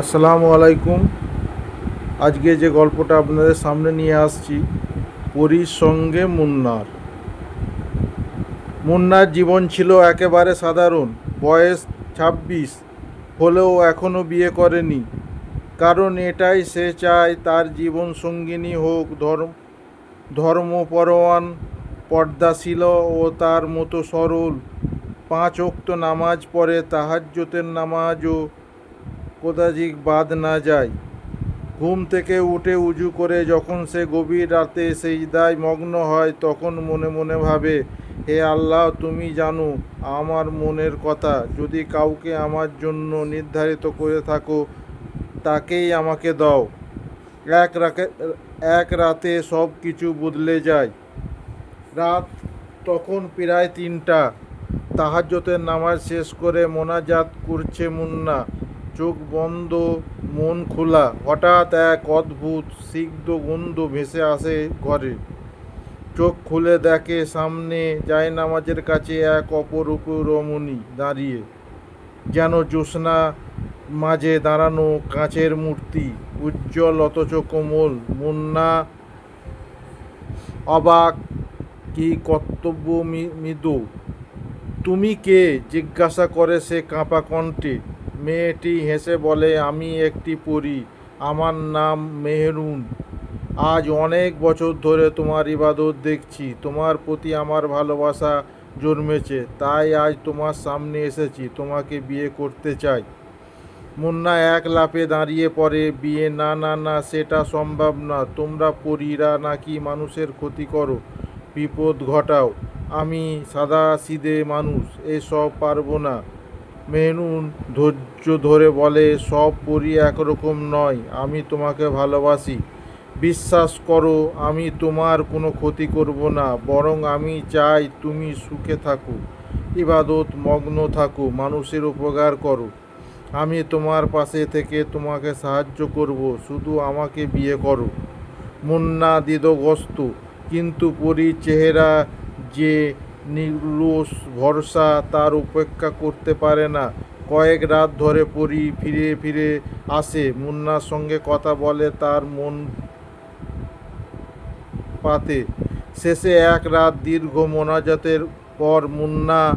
আসসালামু আলাইকুম। আজকে যে গল্পটা আপনাদের সামনে নিয়ে আসছি পরীর সঙ্গে মুন্নার। মুন্নার জীবন ছিল একেবারে সাধারণ, বয়স ছাব্বিশ, হলেও এখনও বিয়ে করেনি। কারণ এটাই সে চায় তার জীবন সঙ্গিনী হোক, ধর্ম ধর্মপরওয়ান পর্দাশীল ও তার মতো সরল। পাঁচ ওক্ত নামাজ পড়ে তাহাজ্জতের নামাজও কোদাজিক বাদ না যায়। ঘুম থেকে উঠে উজু করে যখন সে গভীর রাতে সেই দায় মগ্ন হয়, তখন মনে মনে ভাবে, হে আল্লাহ, তুমি জানো, আমার মনের কথা। যদি কাউকে আমার জন্য নির্ধারিত করে থাকো, তাকেই আমাকে দাও। এক রাকে, এক রাতে সব কিছু বদলে যায়। রাত তখন প্রায় তিনটা। তাহাজ্জতের নামাজ শেষ করে মোনাজাত করছে মুন্না। চোখ বন্ধ, মন খোলা। হঠাৎ এক অদ্ভুত সিগ্ধ গন্ধ ভেসে আসে ঘরে। চোখ খুলে দেখে সামনে যায় নামাজের কাছে এক অপরূপ রমণী দাঁড়িয়ে। যেন জ্যোৎস্না মাঝে দাঁড়ানো কাঁচের মূর্তি, উজ্জ্বল অথচ কোমল। মুন্না অবাক, কি কর্তব্য মৃদু তুমি কে? জিজ্ঞাসা করে সে কাঁপা কণ্ঠে। মেয়েটি হেসে বলে, আমি একটি পরী। আমার নাম মেহরুন। আজ অনেক বছর ধরে তোমার ইবাদত দেখছি। তোমার প্রতি আমার ভালোবাসা জন্মেছে। তাই আজ তোমার সামনে এসেছি। তোমাকে বিয়ে করতে চাই। মুন্না এক লাফে দাঁড়িয়ে পড়ে, বিয়ে? না না না, সেটা সম্ভব না। তোমরা পরীরা নাকি মানুষের ক্ষতি করো। বিপদ ঘটাও। আমি সাদা সিদে মানুষ। এসব পারব না। মেহনুন ধৈর্য ধরে বলে, সব পরি একরকম নয়, আমি তোমাকে ভালোবাসি। বিশ্বাস করো, আমি তোমার কোনো ক্ষতি করব না, বরং আমি চাই তুমি সুখে থাকো, ইবাদত মগ্ন থাকো, মানুষের উপকার করো। আমি তোমার পাশে থেকে তোমাকে সাহায্য করব, শুধু আমাকে বিয়ে করো। মুন্না দ্বিধগ্রস্ত কিন্তু পরি চেহারা যে নির্লোষ ভরসা তার উপেক্ষা করতে পারে না। কয়েক রাত ধরে পরি ফিরে ফিরে আসে। মুন্নার সঙ্গে কথা বলে তার মন পাতে। শেষে এক রাত দীর্ঘ মোনাজাতের পর মুন্না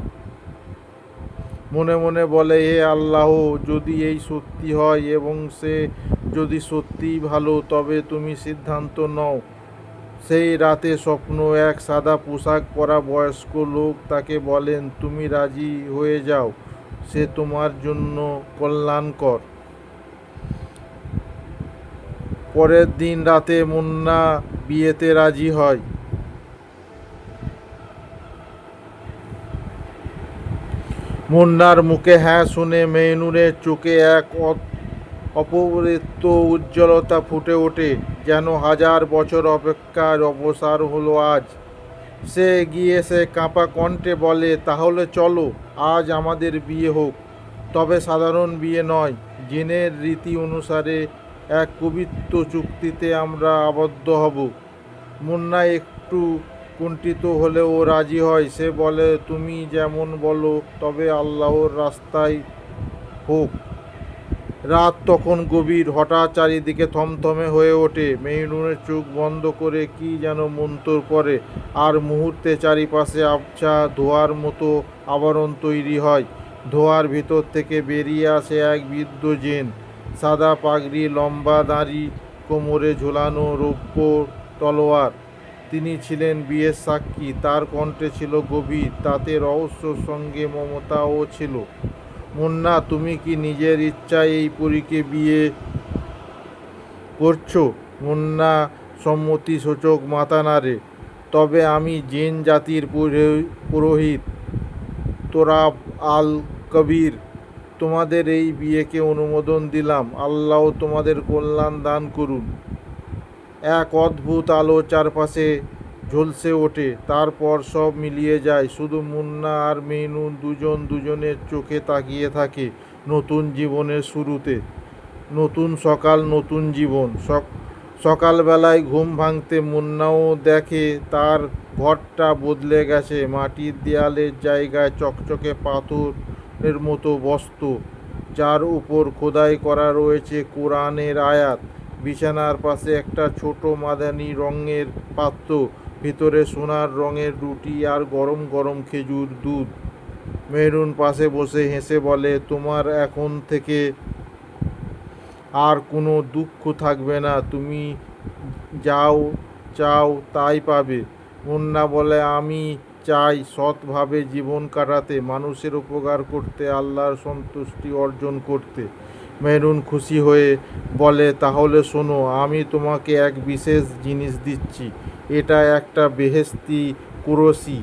মনে মনে বলে, হে আল্লাহ, যদি এই সত্যি হয় এবং সে যদি সত্যিই ভালো, তবে তুমি সিদ্ধান্ত নাও। সেই রাতে স্বপ্ন এক সাদা পোশাক পরা বয়স্ক লোক তাকে বলেন, তুমি রাজি হয়ে যাও, সে তোমার জন্য কল্যাণকর। পরের দিন রাতে মুন্না বিয়েতে রাজি হয়। মুন্নার মুখে হ্যাঁ শুনে মেনুরের চোখে এক অপরিত উজ্জ্বলতা ফুটে ওঠে, যেন হাজার বছর অপেক্ষার অবসার হলো আজ। সে গিয়ে সে কাঁপা কণ্ঠে বলে, তাহলে চলো, আজ আমাদের বিয়ে হোক। তবে সাধারণ বিয়ে নয়, জিনের রীতি অনুসারে এক কবিত্ব চুক্তিতে আমরা আবদ্ধ হব। মুন্না একটু কুণ্ঠিত হলেও রাজি হয়, সে বলে, তুমি যেমন বলো, তবে আল্লাহর রাস্তায় হোক। রাত তখন গভীর, হঠাৎ চারিদিকে থমথমে হয়ে ওঠে। মেহনুনের চোখ বন্ধ করে কি যেন মন্তর করে। আর মুহূর্তে চারিপাশে আবছা ধোয়ার মতো আবরণ তৈরি হয়। ধোয়ার ভিতর থেকে বেরিয়ে আসে এক বৃদ্ধ জেন। সাদা, পাগড়ি, লম্বা দাঁড়ি, কোমরে ঝোলানো রৌপ্য তলোয়ার। তিনি ছিলেন বিয়ের সাক্ষী। তার কণ্ঠে ছিল গভীর, তাতে রহস্যর সঙ্গে মমতাও ছিল। মুন্না, তুমি কি নিজের ইচ্ছায় এই পরীকে বিয়ে করছ? মুন্না, সম্মতি সূচক মাথা নাড়ে। তবে আমি জেন জাতির পুরো- পুরোহিত, তোরাব আল কবির তোমাদের এই বিয়েকে অনুমোদন দিলাম। আল্লাহ তোমাদের কল্যাণ দান করুন। এক অদ্ভুত আলো চারপাশে ঝলসে ওঠে, তারপর সব মিলিয়ে যায়। শুধু মুন্না আর মেনুন দুজন দুজনের চোখে তাকিয়ে থাকে নতুন জীবনের শুরুতে। নতুন সকাল, নতুন জীবন। সক- সকালবেলায় ঘুম ভাঙতে মুন্নাও দেখে তার ঘরটা বদলে গেছে। মাটির দেয়ালের জায়গায় চকচকে পাথরের মতো বস্তু, যার উপর খোদাই করা রয়েছে কোরআনের আয়াত। বিছানার পাশে একটা ছোট মাদানি রঙের পাত্র ভিতরে সোনার রঙের রুটি আর গরম গরম খেজুর দুধ। মেহরুন পাশে বসে হেসে বলে, তোমার এখন থেকে আর কোনো দুঃখ থাকবে না। তুমি যাও, চাও, তাই পাবে। মুন্না বলে, আমি চাই সৎভাবে জীবন কাটাতে, মানুষের উপকার করতে, আল্লাহর সন্তুষ্টি অর্জন করতে। মেহরুন খুশি হয়ে বলে, তাহলে শোনো, আমি তোমাকে এক বিশেষ জিনিস দিচ্ছি। এটা একটা বেহেস্তি কুরসি।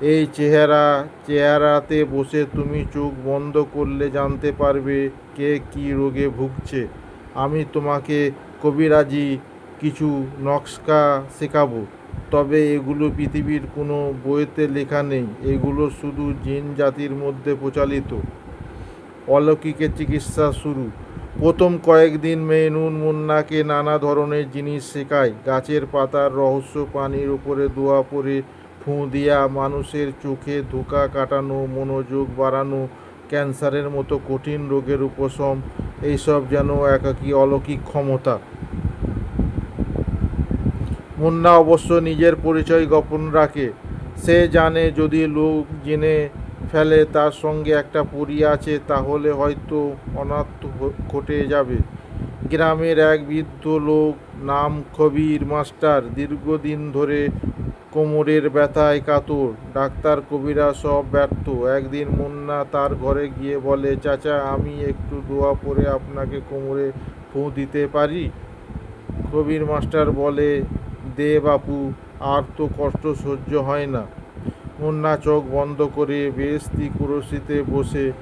এই চেহারা, চেহারাতে বসে তুমি চোখ বন্ধ করলে জানতে পারবে কে কী রোগে ভুগছে। আমি তোমাকে কবিরাজি কিছু নকশা শেখাবো, তবে এগুলো পৃথিবীর কোনো বইতে লেখা নেই। এগুলো শুধু জিন জাতির মধ্যে প্রচলিত। অলৌকিকের চিকিৎসা শুরু। প্রথম কয়েকদিন মেনুন মুন্নাকে নানা ধরনের জিনিস শেখায়। গাছের পাতার রহস্য পানির উপরে দোয়া পড়ে ফুঁ দিয়া মানুষের চোখে ধোকা কাটানো, মনোযোগ বাড়ানো, ক্যান্সারের মতো কঠিন রোগের উপশম, এইসব যেন একাকী অলৌকিক ক্ষমতা। মুন্না অবশ্য নিজের পরিচয় গোপন রাখে। সে জানে যদি লোক জেনে ফেলে, তার সঙ্গে একটা পরী আছে, তাহলে হয়তো অনাথ ঘটে যাবে। গ্রামের এক বৃদ্ধ লোক নাম কবির মাস্টার, দীর্ঘদিন ধরে কোমরের ব্যথায় কাতর। ডাক্তার কবিরা সব ব্যর্থ। একদিন মুন্না তার ঘরে গিয়ে বলে, চাচা, আমি একটু দোয়া পরে আপনাকে কোমরে ফুঁ দিতে পারি? কবির মাস্টার বলে, দে বাপু, আর তো কষ্ট সহ্য হয় না। মুন্না চোখ বন্ধ করে বেস্তি কুরসিতে বসে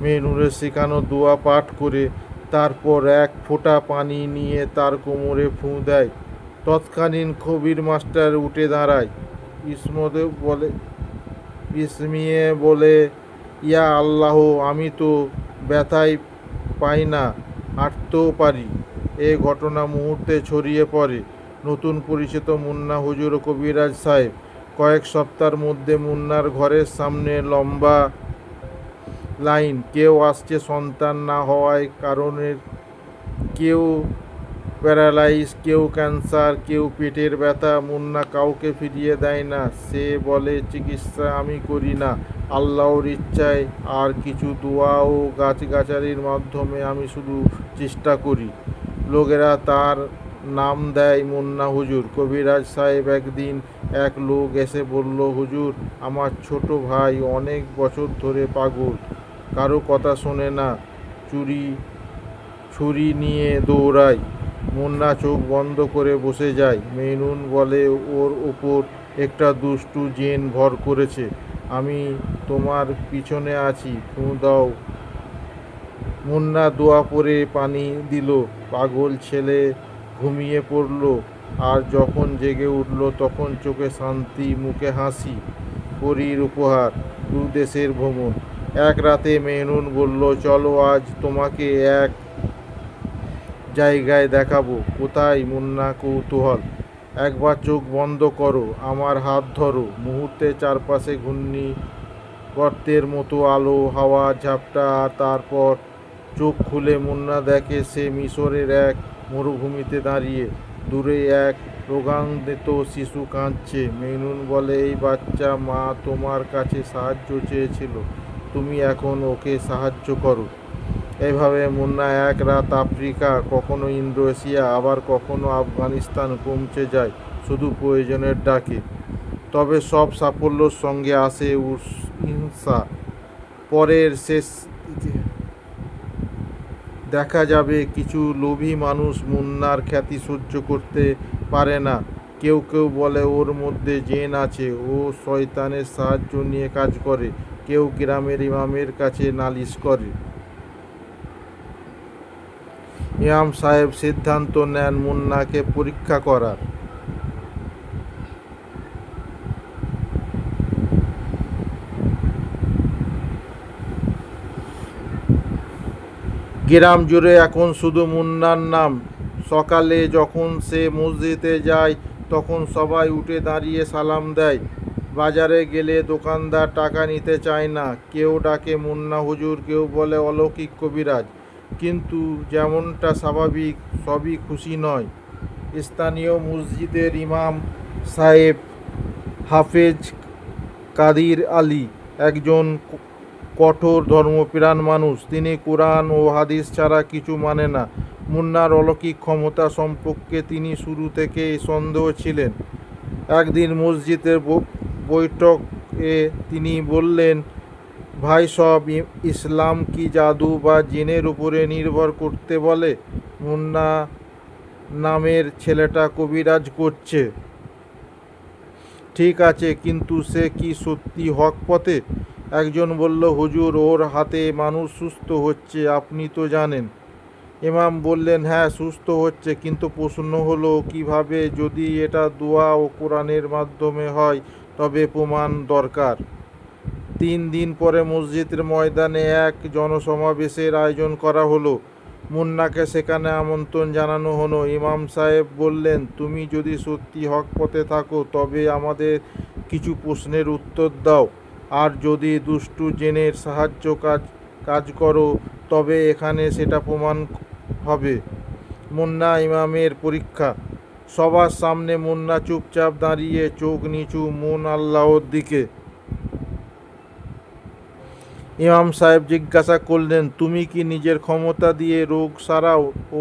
মেনুরের শেখানো দোয়া পাঠ করে তারপর এক ফোঁটা পানি নিয়ে তার কোমরে ফুঁ দেয়। তৎকালীন কবির মাস্টার উঠে দাঁড়ায়। ইসমদেব বলে, ইসমিয়ে বলে, ইয়া আল্লাহ, আমি তো ব্যথায় পাই না হাঁটতেও পারি। এ ঘটনা মুহূর্তে ছড়িয়ে পড়ে। নতুন পরিচিত মুন্না হুজুর কবিরাজ সাহেব কয়েক সপ্তাহের মধ্যে মুন্নার ঘরের সামনে লম্বা লাইন। কেউ আসছে সন্তান না হওয়ায় কারণের কেউ প্যারালাইজ, কেউ ক্যান্সার, কেউ পেটের ব্যথা। মুন্না কাউকে ফিরিয়ে দেয় না। সে বলে, চিকিৎসা আমি করি না। আল্লাহর ইচ্ছায় আর কিছু দোয়া ও গাছগাছালির মাধ্যমে আমি শুধু চেষ্টা করি। লোকেরা তার নাম দেয় মুন্না হুজুর। কবিরাজ সাহেব একদিন এক লোক এসে বলল, হুজুর, আমার ছোট ভাই অনেক বছর ধরে পাগল, কারও কথা শোনে না, চুরি, ছুরি নিয়ে দৌড়ায়। মুন্না চোখ বন্ধ করে বসে যায়। মেনুন বলে, ওর ওপর একটা দুষ্টু জেন ভর করেছে। আমি তোমার পিছনে আছি ফু দাও। মুন্না দোয়া পরে পানি দিল। পাগল ছেলে ঘুমিয়ে পড়ল আর যখন জেগে উঠল তখন চোখে শান্তি, মুখে হাসি, পরীর উপহার দু দেশের ভ্রমণ। এক রাতে মেহনুন বলল, চলো আজ তোমাকে এক জায়গায় দেখাবো। কোথায়? মুন্না কৌতূহল। একবার চোখ বন্ধ করো, আমার হাত ধরো। মুহূর্তে চারপাশে ঘূর্ণি গর্তের মতো আলো, হাওয়া, ঝাপটা তারপর চোখ খুলে মুন্না দেখে সে মিশরের এক মরুভূমিতে দাঁড়িয়ে দূরে এক রোগান্বিত শিশু কাঁদছে। মেনুন বলে, এই বাচ্চা মা তোমার কাছে সাহায্য চেয়েছিল। তুমি এখন ওকে সাহায্য করো। এভাবে মুন্না এক রাত আফ্রিকা, কখনো ইন্দোনেশিয়া, আবার কখনো আফগানিস্তান পৌঁছে যায় শুধু প্রয়োজনের ডাকে। তবে সব সাফল্যর সঙ্গে আসে হিংসা। পরের শেষ দেখা যাবে, কিছু লোভী মানুষ মুন্নার খ্যাতি সহ্য করতে পারে না। কেউ কেউ বলে, ওর মধ্যে জেন আছে, ও শয়তানের সাহায্য নিয়ে কাজ করে। কেউ গ্রামের ইমামের কাছে নালিশ করে। ইমাম সাহেব সিদ্ধান্ত নেন মুন্নাকে পরীক্ষা করার। গ্রাম জুড়ে এখন শুধু মুন্নার নাম। সকালে যখন সে মসজিদে যায়, তখন সবাই উঠে দাঁড়িয়ে সালাম দেয়। বাজারে গেলে দোকানদার টাকা নিতে চায় না। কেউ ডাকে, মুন্না হুজুর, কেউ বলে, অলৌকিক কবিরাজ। কিন্তু যেমনটা স্বাভাবিক, সবই খুশি নয়। স্থানীয় মসজিদের ইমাম সাহেব হাফেজ কাদির আলী, একজন কঠোর ধর্মপ্রাণ মানুষ। তিনি কোরআন ও হাদিস ছাড়া কিছু মানে না। মুন্নার অলৌকিক ক্ষমতা সম্পর্কে তিনি শুরু থেকেই সন্দেহ ছিলেন। একদিন মসজিদের বৈঠকে তিনি বললেন, ভাই, সব ইসলাম কি জাদু বা জিনের উপরে নির্ভর করতে বলে? মুন্না নামের ছেলেটা কবিরাজ করছে। ঠিক আছে, কিন্তু সে কি সত্যি হক পথে? একজন বলল, হুজুর, ওর হাতে মানুষ সুস্থ হচ্ছে, আপনি তো জানেন। ইমাম বললেন হ্যাঁ সুস্থ হচ্ছে, কিন্তু প্রশ্ন হলো, কীভাবে যদি এটা দোয়া ও কোরআনের মাধ্যমে হয়, তবে প্রমাণ দরকার? তিন দিন পরে মসজিদের ময়দানে এক জনসমাবেশের আয়োজন করা হলো। মুন্নাকে সেখানে আমন্ত্রণ জানানো হলো। ইমাম সাহেব বললেন, তুমি যদি সত্যি হক পথে থাকো, তবে আমাদের কিছু প্রশ্নের উত্তর দাও। আর যদি দুষ্টু জেনের সাহায্য কাজ কাজ করো, তবে এখানে সেটা প্রমাণ হবে। মুন্না ইমামের পরীক্ষা। সবার সামনে মুন্না চুপচাপ দাঁড়িয়ে চোখ নিচু মন আল্লাহর দিকে। ইমাম সাহেব জিজ্ঞাসা করলেন, তুমি কি নিজের ক্ষমতা দিয়ে রোগ সারাও ও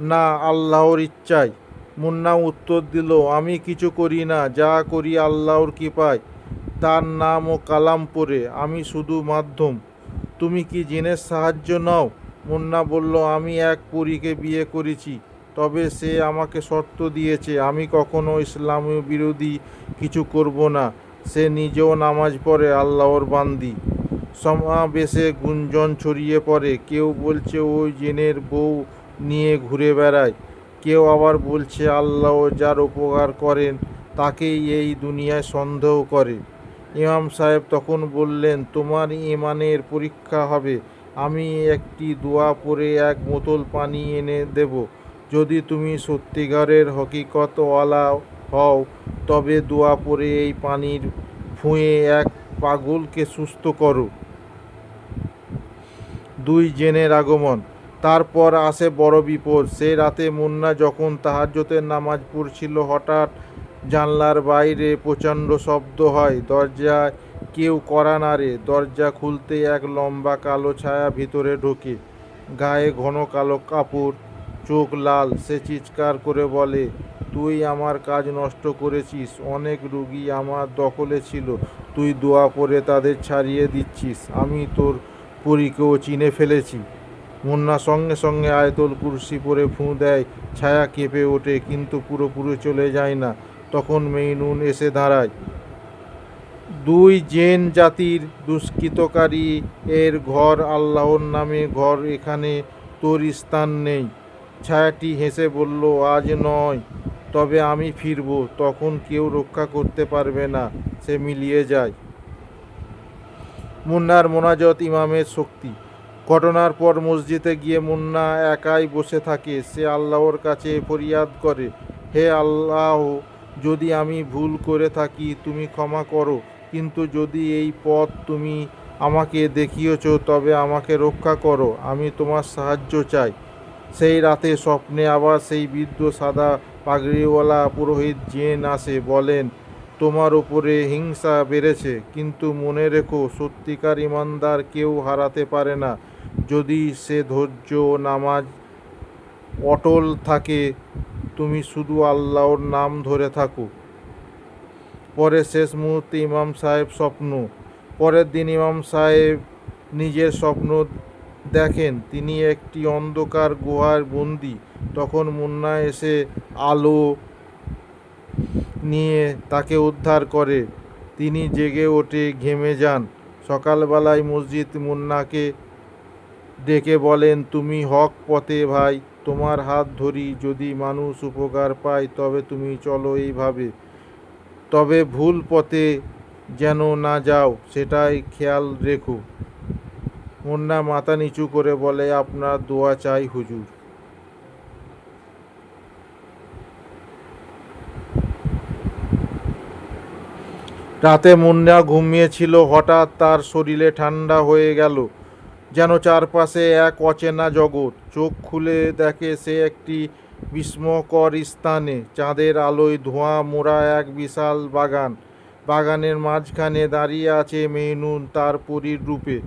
না আল্লাহর ইচ্ছায়? মুন্না উত্তর দিল, আমি কিছু করি না, যা করি আল্লাহর কৃপায়। তার নাম ও কালাম পড়ে, আমি শুধু মাধ্যম। তুমি কি জিনের সাহায্য নাও? মুন্না বলল, আমি এক পরীকে বিয়ে করেছি, তবে সে আমাকে শর্ত দিয়েছে, আমি কখনো ইসলামী বিরোধী কিছু করব না। সে নিজেও নামাজ পড়ে, আল্লাহর বান্দি। সমাবেশে গুঞ্জন ছড়িয়ে পড়ে, কেউ বলছে, ওই জেনের বউ নিয়ে ঘুরে বেড়ায়। কেউ আবার বলছে, আল্লাহ যার উপকার করেন, তাকেই এই দুনিয়ায় সন্দেহ করে। ইমাম সাহেব তখন বললেন, তোমার ইমানের পরীক্ষা হবে। আমি একটি দোয়া পরে এক বোতল পানি এনে দেব। যদি তুমি সত্যিকারের হকিকতওয়ালা হও, তবে দোয়া পরে এই পানির ফুঁয়ে এক পাগলকে সুস্থ করো। দুই জেনের আগমন। তারপর আসে বড় বিপদ। সে রাতে মুন্না যখন তাহাজ্জতের নামাজ পড়ছিল, হঠাৎ জানলার বাইরে প্রচণ্ড শব্দ হয়, দরজায় কেউ কড়া নাড়ে দরজা খুলতে এক লম্বা কালো ছায়া ভিতরে ঢোকে। গায়ে ঘন কালো কাপড়, চোখ লাল, সে চিৎকার করে বলে, তুই আমার কাজ নষ্ট করেছিস, অনেক রুগী আমার দখলে ছিল, তুই দোয়া পরে তাদের ছাড়িয়ে দিচ্ছিস, আমি তোর পরীকেও চিনে ফেলেছি। মুন্না সঙ্গে সঙ্গে আয়তল কুরসি পরে ফুঁ দেয়, ছায়া কেঁপে ওঠে, কিন্তু পুরোপুরি চলে যায় না। তখন মেইনুন এসে দাঁড়ায়। দুই জেন জাতির দুষ্কৃতকারী, এর ঘর আল্লাহর নামে, ঘর এখানে তোর স্থান নেই। ছায়াটি হেসে বলল, আজ নয়, তবে আমি ফিরব, তখন কেউ রক্ষা করতে পারবে না, সে মিলিয়ে যায়। মুন্নার মোনাজত ইমামের শক্তি। ঘটনার পর মসজিদে গিয়ে মুন্না একাই বসে থাকে, সে আল্লাহর কাছে ফরিয়াদ করে, হে আল্লাহ যদি আমি ভুল করে থাকি, তুমি ক্ষমা করো। কিন্তু যদি এই পথ তুমি আমাকে দেখিয়েছ, তবে আমাকে রক্ষা করো। আমি তোমার সাহায্য চাই। সেই রাতে স্বপ্নে আবার সেই বৃদ্ধ সাদা পাগড়িওয়ালা পুরোহিত জেন আসে, বলেন, তোমার উপরে হিংসা বেড়েছে। কিন্তু মনে রেখো, সত্যিকার ইমানদার কেউ হারাতে পারে না। যদি সে ধৈর্য, নামাজ অটল থাকে, তুমি শুধু আল্লাহর নাম ধরে থাকো। পরে শেষ মুহূর্তে ইমাম সাহেব স্বপ্ন, পরের দিন ইমাম সাহেব নিজের স্বপ্ন দেখেন, তিনি একটি অন্ধকার গুহার বন্দি। তখন মুন্না এসে আলো নিয়ে তাকে উদ্ধার করে। তিনি জেগে ওঠে, ঘেমে যান। সকালবেলায় মসজিদ মুন্নাকে ডেকে বলেন, তুমি হক পথে, ভাই। তোমার হাত ধরি যদি মানুষ উপকার পায়, তবে তুমি চলো এইভাবে। তবে ভুল পথে যেন না যাও, সেটাই খেয়াল রেখো। মুন্না মাথা নিচু করে বলে, আপনার দোয়া চাই হুজুর। রাতে মুন্না ঘুমিয়েছিল, হঠাৎ তার শরীরে ঠান্ডা হয়ে গেল। যেন চারপাশে এক অচেনা জগৎ। চোখ খুলে দেখে সে একটি বিস্ময়কর স্থানে। চাঁদের আলোয় ধোঁয়া মোড়া এক বিশাল বাগান। বাগানের মাঝখানে দাঁড়িয়ে আছে মেহনুন তার পরীর রূপে।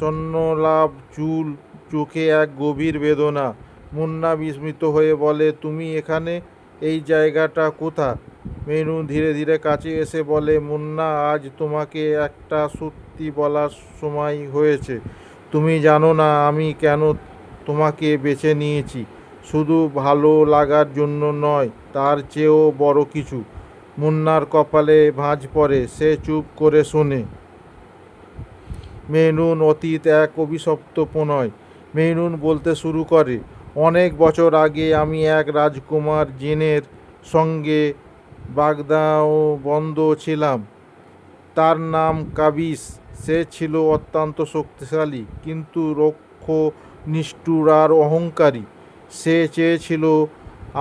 সন্ন্যলাভ চুল, চোখে এক গভীর বেদনা। মুন্না বিস্মিত হয়ে বলে, তুমি এখানে? এই জায়গাটা কোথা মেনু ধীরে ধীরে কাছে এসে বলে, মুন্না, আজ তোমাকে একটা সত্যি বলার সময় হয়েছে। তুমি জানো না আমি কেন তোমাকে বেছে নিয়েছি। শুধু ভালো লাগার জন্য নয়, তার চেয়েও বড় কিছু। মুন্নার কপালে ভাঁজ পড়ে, সে চুপ করে শোনে। মেহনুন অতীত এক অভিশপ্ত প্রণয়। মেহনুন বলতে শুরু করে, অনেক বছর আগে আমি এক রাজকুমার জিনের সঙ্গে বাগদাও বন্ধ ছিলাম। তার নাম কাবিস। সে ছিল অত্যন্ত শক্তিশালী, কিন্তু রক্ষ নিষ্ঠুর আর অহংকারী। সে চেয়েছিল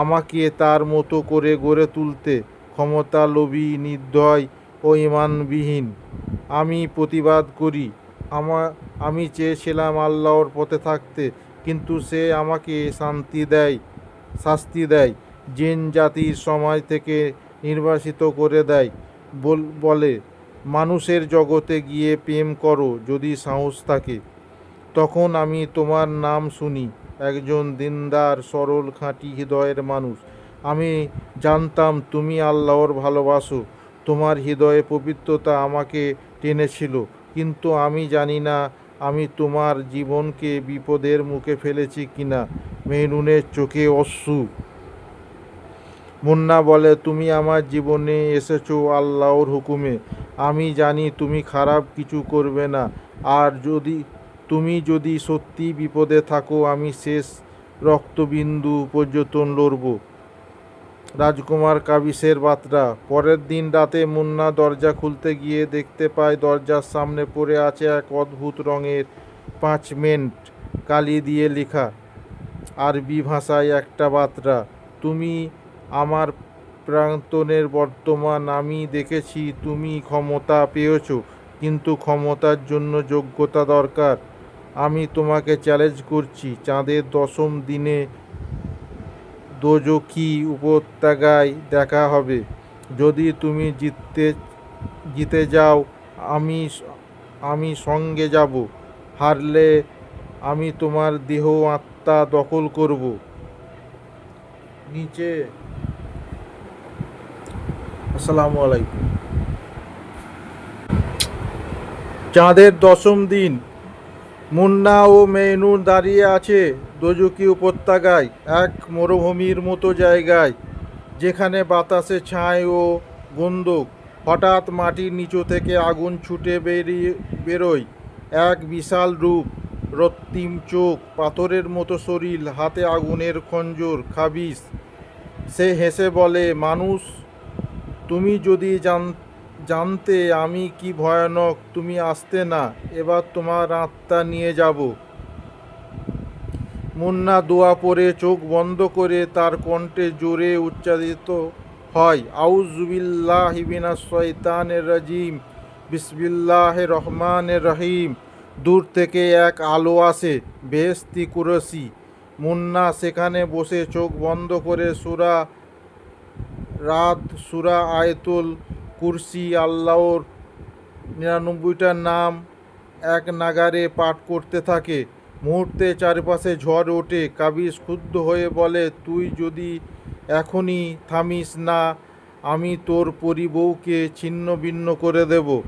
আমাকে তার মতো করে গড়ে তুলতে, ক্ষমতা, লোভী, নির্দয় ও ইমানবিহীন। আমি প্রতিবাদ করি, আমা, আমি চেয়েছিলাম আল্লাহর পথে থাকতে, কিন্তু সে আমাকে শান্তি দেয়, শাস্তি দেয়, জিন জাতির সমাজ থেকে নির্বাসিত করে দেয় বলে মানুষের জগতে গিয়ে প্রেম করো যদি সাহস থাকে। তখন আমি তোমার নাম শুনি, একজন দিনদার, সরল, খাঁটি হৃদয়ের মানুষ। আমি জানতাম তুমি আল্লাহর ভালোবাসো, তোমার হৃদয়ে পবিত্রতা আমাকে টেনেছিল। কিন্তু আমি জানি না আমি তোমার জীবনকে বিপদের মুখে ফেলেছি কিনা। মেহনুনের চোখে অশ্রু। মুন্না বলে, তুমি আমার জীবনে এসেছ আল্লাহর হুকুমে। আমি জানি তুমি খারাপ কিছু করবে না। আর যদি, তুমি যদি সত্যি বিপদে থাকো, আমি শেষ রক্তবিন্দু পর্যন্ত লড়ব। রাজকুমার কাবিসের বার্তা। পরের দিন রাতে মুন্না দরজা খুলতে গিয়ে দেখতে পায় দরজার সামনে পড়ে আছে এক অদ্ভুত রঙের পাঁচমেন্ট কালি দিয়ে লেখা আরবি ভাষায় একটা বার্তা। তুমি আমার প্রান্তনের বর্তমান আমি দেখেছি, তুমি ক্ষমতা পেয়েছ, কিন্তু ক্ষমতার জন্য যোগ্যতা দরকার। আমি তোমাকে চ্যালেঞ্জ করছি, চাঁদের দশম দিনে দোজকি উপত্যকায় দেখা হবে। যদি তুমি জিততে, জিতে যাও, আমি আমি সঙ্গে যাব। হারলে আমি তোমার দেহ আত্মা দখল করব। নিচে আসসালামু আলাইকুম। চাঁদের দশম দিন, মুন্না ও মেনুর দাঁড়িয়ে আছে দোজকি উপত্যকায়, এক মরুভূমির মতো জায়গায়, যেখানে বাতাসে ছাই ও গন্ধক। হঠাৎ মাটির নিচু থেকে আগুন ছুটে বেরিয়ে বেরোয় এক বিশাল রূপ, রক্তিম চোখ, পাথরের মতো শরীর, হাতে আগুনের খঞ্জর খাবিস সে হেসে বলে, মানুষ তুমি যদি জান, জানতে আমি কি ভয়ানক, তুমি আসতে না, এবার তোমার আত্মা নিয়ে যাব। মুন্না দোয়া পরে চোখ বন্ধ করে তার কণ্ঠে জোরে উচ্চারিত হয় আউজুবিল্লাহ হিবিনা শয়তানের রাজিম বিসমিল্লাহ রহমানের রহিম। দূর থেকে এক আলো আসে বেহস্তি কুরসি। মুন্না সেখানে বসে চোখ বন্ধ করে সুরা রাত, সুরা, আয়তুল কুরসি, আল্লাহর নিরানব্বইটা নাম এক নাগারে পাঠ করতে থাকে। মুহূর্তে চারপাশে ঝড় ওঠে, কাবিজ ক্ষুব্ধ হয়ে বলে, তুই যদি এখনই থামিস না, আমি তোর পরিবউকে ছিন্ন ভিন্ন করে দেব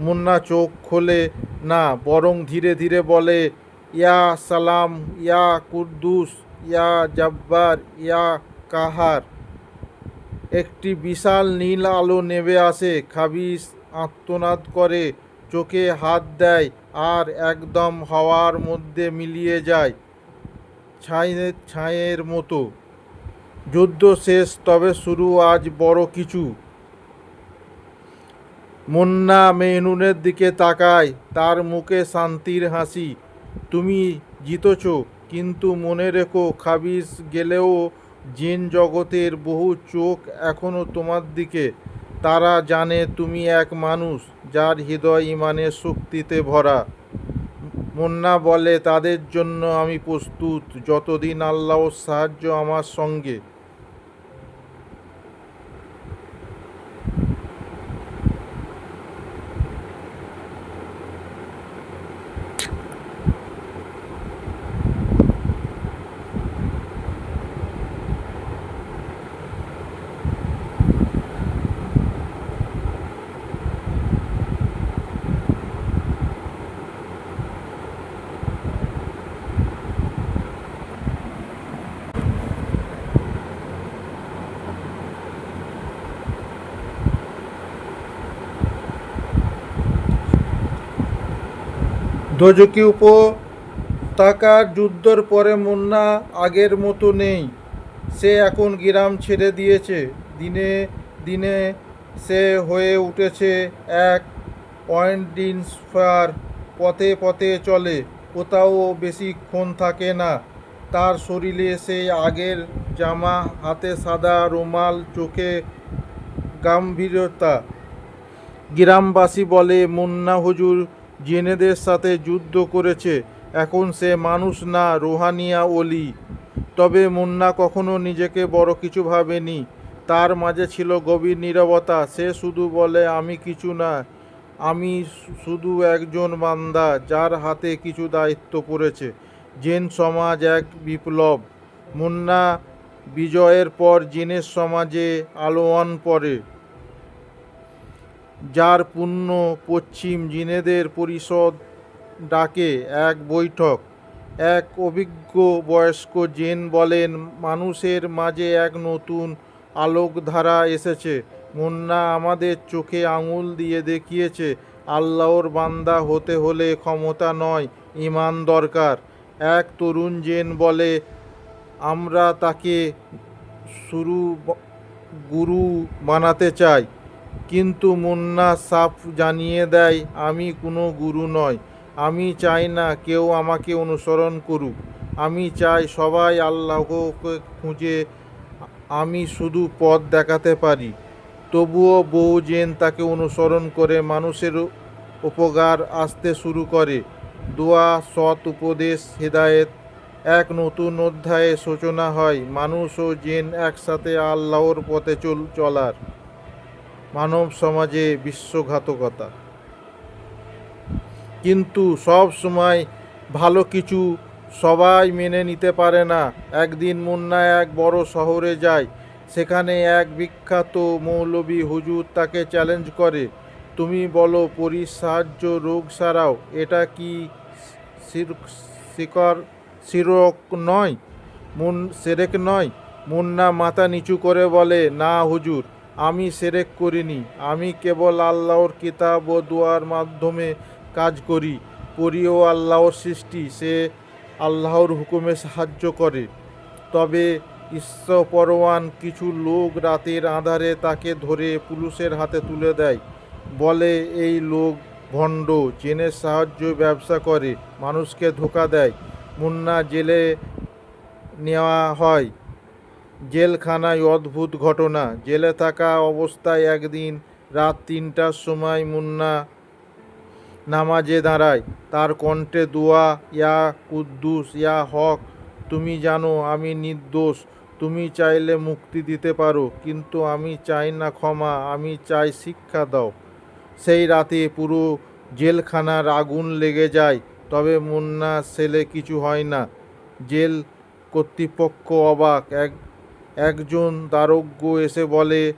মুন্না চোখ খোলে, না, বরং ধীরে ধীরে বলে, ইয়া সালাম, ইয়া কুদ্দুস, ইয়া জব্বার, ইয়া কাহার। একটি বিশাল নীল আলো নেমে আসে। খাবিস আত্মনাদ করে, চোখে হাত দেয় আর একদম হাওয়ার মধ্যে মিলিয়ে যায় ছায়ের ছায়ের মতো। যুদ্ধ শেষ, তবে শুরু আজ বড় কিছু। মুন্না মেহনুনের দিকে তাকায়, তার মুখে শান্তির হাসি। তুমি জিতেছ, কিন্তু মনে রেখো খাবিস গেলেও জিন জগতের বহু চোখ এখনও তোমার দিকে। তারা জানে তুমি এক মানুষ, যার হৃদয় ইমানের শক্তিতে ভরা। মুন্না বলে, তাদের জন্য আমি প্রস্তুত। যতদিন আল্লাহর সাহায্য আমার সঙ্গে দোজকি উপত্যকার যুদ্ধর পরে মুন্না আগের মতো নেই। সে এখন গ্রাম ছেড়ে দিয়েছে। দিনে দিনে সে হয়ে উঠেছে এক ওয়াইন্ডিন্সফার পথে পথে চলে। কোথাও বেশিক্ষণ থাকে না। তার শরীরে সেই আগের জামা, হাতে সাদা রুমাল, চোখে গাম্ভীরতা। গ্রামবাসী বলে, মুন্না হুজুর জেনেদের সাথে যুদ্ধ করেছে। এখন সে মানুষ না, রোহানিয়া অলি তবে মুন্না কখনো নিজেকে বড় কিছু ভাবেনি। তার মাঝে ছিল গভীর নীরবতা। সে শুধু বলে, আমি কিছু না। আমি শুধু একজন বান্দা যার হাতে কিছু দায়িত্ব পড়েছে। জেন সমাজ এক বিপ্লব। মুন্না বিজয়ের পর জিনের সমাজে আলোয়ান পড়ে। যার পুণ্য পশ্চিম জিনেদের পরিষদ ডাকে এক বৈঠক। এক অভিজ্ঞ বয়স্ক জেন বলেন, মানুষের মাঝে এক নতুন আলোকধারা এসেছে। মুন্না আমাদের চোখে আঙুল দিয়ে দেখিয়েছে, আল্লাহর বান্দা হতে হলে ক্ষমতা নয় ইমান দরকার। এক তরুণ জেন বলে, আমরা তাকে শুরু গুরু বানাতে চাই। কিন্তু মুন্না সাফ জানিয়ে দেয়, আমি কোনো গুরু নয় আমি চাই না কেউ আমাকে অনুসরণ করুক। আমি চাই সবাই আল্লাহকে খুঁজে। আমি শুধু পথ দেখাতে পারি। তবুও বহু জেন তাকে অনুসরণ করে মানুষের উপকার আসতে শুরু করে। দোয়া, সৎ উপদেশ, হেদায়েত, এক নতুন অধ্যায়ে সূচনা হয়। মানুষ ও জেন একসাথে আল্লাহর পথে চল, চলার। মানব সমাজে বিশ্বঘাতকতা। কিন্তু সব সময় ভালো কিছু সবাই মেনে নিতে পারে না। একদিন মুন্না এক বড় শহরে যায়, সেখানে এক বিখ্যাত মৌলবী হুজুর তাকে চ্যালেঞ্জ করে, তুমি বলো পরীর সাহায্য রোগ সারাও, এটা কি শিকর, শিরক নয়? মুন, সেরেক নয়? মুন্না মাথা নিচু করে বলে, না হুজুর। আমি সেরেক করিনি। আমি কেবল আল্লাহর কিতাব ও দোয়ার মাধ্যমে কাজ করি পরিও আল্লাহর সৃষ্টি, সে আল্লাহর হুকুমে সাহায্য করে। তবে ঈশ্বরপরওয়ান কিছু লোক রাতের আধারে তাকে ধরে পুলিশের হাতে তুলে দেয়। বলে, এই লোক ভণ্ড জেনের সাহায্য ব্যবসা করে, মানুষকে ধোকা দেয়। মুন্না জেলে নেওয়া হয়। জেলখানায় অদ্ভুত ঘটনা। জেলে থাকা অবস্থায় একদিন রাত তিনটার সময় মুন্না নামাজে দাঁড়ায়। তার কণ্ঠে দোয়া, ইয়া কুদ্দুস, ইয়া হক, তুমি জানো আমি নির্দোষ, তুমি চাইলে মুক্তি দিতে পারো, কিন্তু আমি চাই না ক্ষমা, আমি চাই শিক্ষা দাও। সেই রাতে পুরো জেলখানার আগুন লেগে যায়, তবে মুন্না ছেলে কিছু হয় না। জেল কর্তৃপক্ষ অবাক, এক একজন দারোগ্য এসে বলে,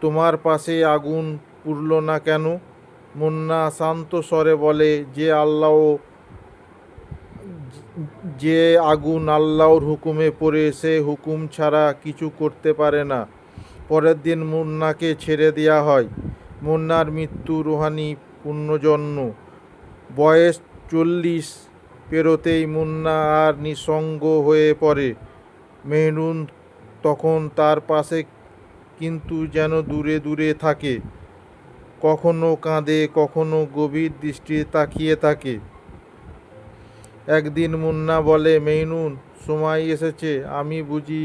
তোমার পাশে আগুন পুড়ল না কেন? মুন্না শান্ত স্বরে বলে, যে আল্লাহ, যে আগুন আল্লাহর হুকুমে পড়ে, সে হুকুম ছাড়া কিছু করতে পারে না। পরের দিন মুন্নাকে ছেড়ে দেওয়া হয়। মুন্নার মৃত্যু রুহানি পুণ্যজন্ম বয়স চল্লিশ, পেরোতেই মুন্না আর নিঃসঙ্গ হয়ে পড়ে। মেহনুন তখন তার পাশে কিন্তু যেন দূরে দূরে থাকে। কখনো কাঁদে, কখনো গভীর দৃষ্টি তাকিয়ে থাকে। একদিন মুন্না বলে মেইনুন সময় এসেছে, আমি বুঝি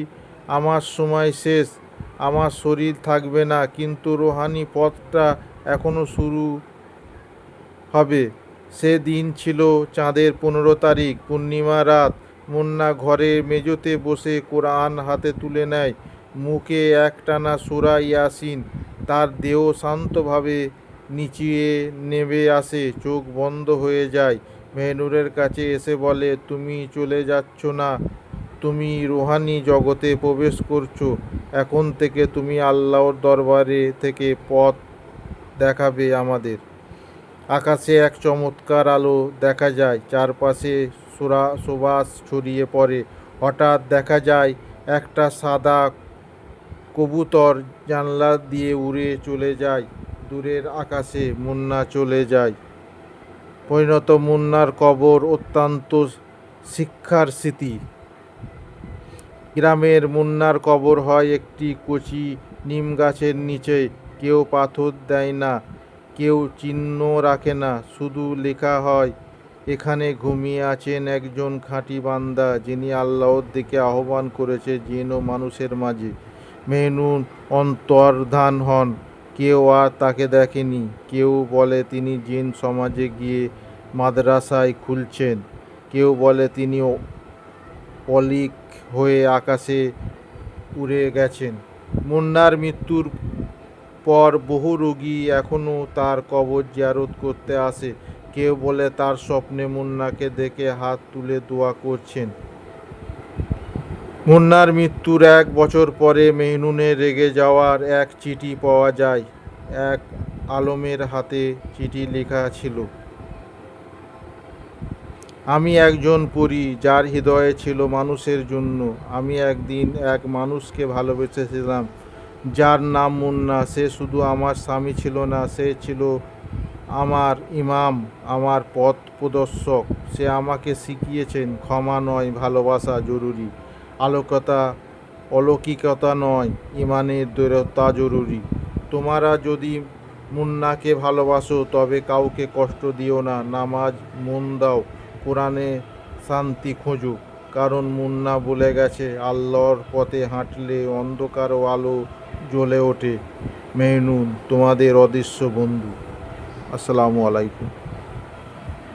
আমার সময় শেষ, আমার শরীর থাকবে না, কিন্তু রোহানি পথটা এখনও শুরু হবে। সে দিন ছিল চাঁদের পনেরো তারিখ, পূর্ণিমা রাত মুন্না ঘরে মেজোতে বসে কোরআন হাতে তুলে নেয়। মুখে একটানা সুরা ইয়াসিন। তার দেহ শান্তভাবে নিচিয়ে নেমে আসে, চোখ বন্ধ হয়ে যায়। মেহনুরের কাছে এসে বলে, তুমি চলে যাচ্ছ না। তুমি রুহানি জগতে প্রবেশ করছ। এখন থেকে তুমি আল্লাহর দরবারে থেকে পথ দেখাবে আমাদের। আকাশে এক চমৎকার আলো দেখা যায়। চারপাশে সুরা সুবাস ছড়িয়ে পড়ে। হঠাৎ দেখা যায়, একটা সাদা কবুতর জানলা দিয়ে উড়ে চলে যায়। দূরের আকাশে মুন্না চলে যায়। পরিণত মুন্নার কবর অত্যন্ত শিক্ষার স্মৃতি। গ্রামের মুন্নার কবর হয় একটি কচি নিম গাছের নিচে। কেউ পাথর দেয় না, কেউ চিহ্ন রাখে না, শুধু লেখা হয় এখানে ঘুমিয়ে আছেন একজন খাঁটি বান্দা, যিনি আল্লাহর দিকে আহ্বান করেছে জিন ও মানুষের মাঝে। মেহনুন অন্তর্ধান হন। কেউ আর তাকে দেখেনি। কেউ বলে তিনি জিন সমাজে গিয়ে মাদ্রাসায় খুলছেন। কেউ বলে তিনি অলিক হয়ে আকাশে উড়ে গেছেন। মুন্নার মৃত্যুর পর বহু রোগী এখনও তার কবর জিয়ারত করতে আসে। কেউ বলে তার স্বপ্নে মুন্নাকে দেখে হাত তুলে দোয়া করছেন। মুন্নার মৃত্যুর এক বছর পরে মেহনুনের রেগে যাওয়ার এক চিঠি পাওয়া যায়। এক আলমের হাতে চিঠি লেখা ছিল। আমি একজন পরী, যার হৃদয়ে ছিল মানুষের জন্য। আমি একদিন এক মানুষকে ভালোবেসেছিলাম। যার নাম মুন্না। সে শুধু আমার স্বামী ছিল না, সে ছিল আমার ইমাম, আমার পথ প্রদর্শক, সে আমাকে শিখিয়েছেন, ক্ষমা নয়, ভালোবাসা জরুরি। আলোকতা অলৌকিকতা নয়, ইমানের দৃঢ়তা জরুরি। তোমারা যদি মুন্নাকে ভালোবাসো, তবে কাউকে কষ্ট দিও না। নামাজ মন দাও, কোরআনে শান্তি খোঁজো। কারণ মুন্না বলে গেছে, আল্লাহর পথে হাঁটলে অন্ধকার আলো জ্বলে ওঠে। মেহনুন, তোমাদের অদৃশ্য বন্ধু। আসসালামু আলাইকুম।